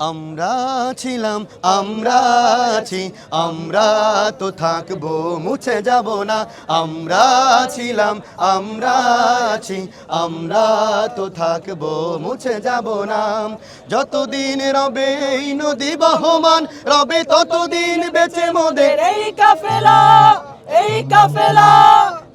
আমরা ছিলাম, আমরা আছি, আমরা তো থাকব, মুছে যাব না। আমরা ছিলাম, আমরা আছি, আমরা তো থাকব, মুছে যাব না। যতদিন রবে এই নদী বহমান, রবে ততদিন বেঁচে মোদের। এই কাফেলা এই কাফেলা।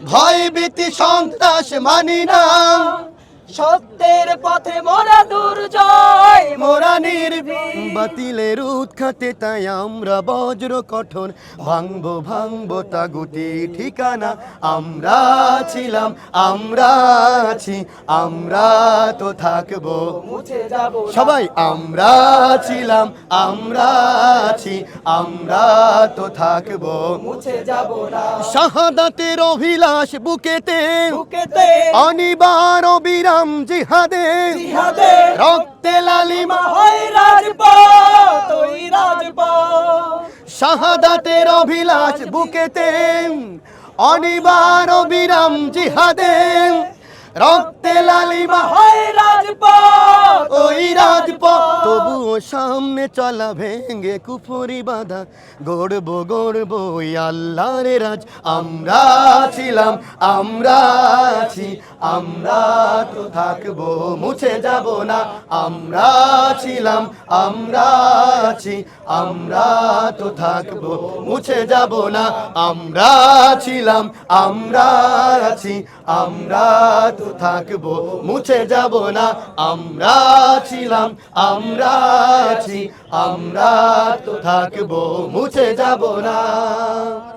ভয় ভীতি সন্ত্রাস মানি না। সত্যের পথে মোরা দুর্জয় বাতিলের উৎখাতে তাই আমরা বজ্র কঠোর। ভাঙবো ভাঙবো তাগুতি ঠিকানা। আমরা ছিলাম আমরা আছি আমরা তো থাকব। সবাই আমরা ছিলাম আমরা আছি আমরা তো থাকব। মুছে যাব না শাহাদাতের অভিলাষ বুকেতে অনিবার অবিরাম জিহাদে জিহাদে রক্তে লালিমা শাহাদাতের অভিলাষ বুকেতে। অনিবার অবিরাম জিহাদে। রক্তে লালিমা হয় রাজপথ। ওই রাজপথ তবুও সামনে চলা ভেঙ্গে কুফরি বাঁধা, গড়বো গড়বো ওই আল্লাহর রাজ। আমরা ছিলাম, আমরা আছি, আমরা তো থাকব, মুছে যাব না। আমরা ছিলাম, আমরা আছি, আমরা তো থাকব, মুছে যাব না। আমরা ছিলাম, আমরা আছি, আমরা তো থাকব, মুছে যাব না। আমরা ছিলাম আমরা আছি আমরা তো থাকব মুছে যাব না।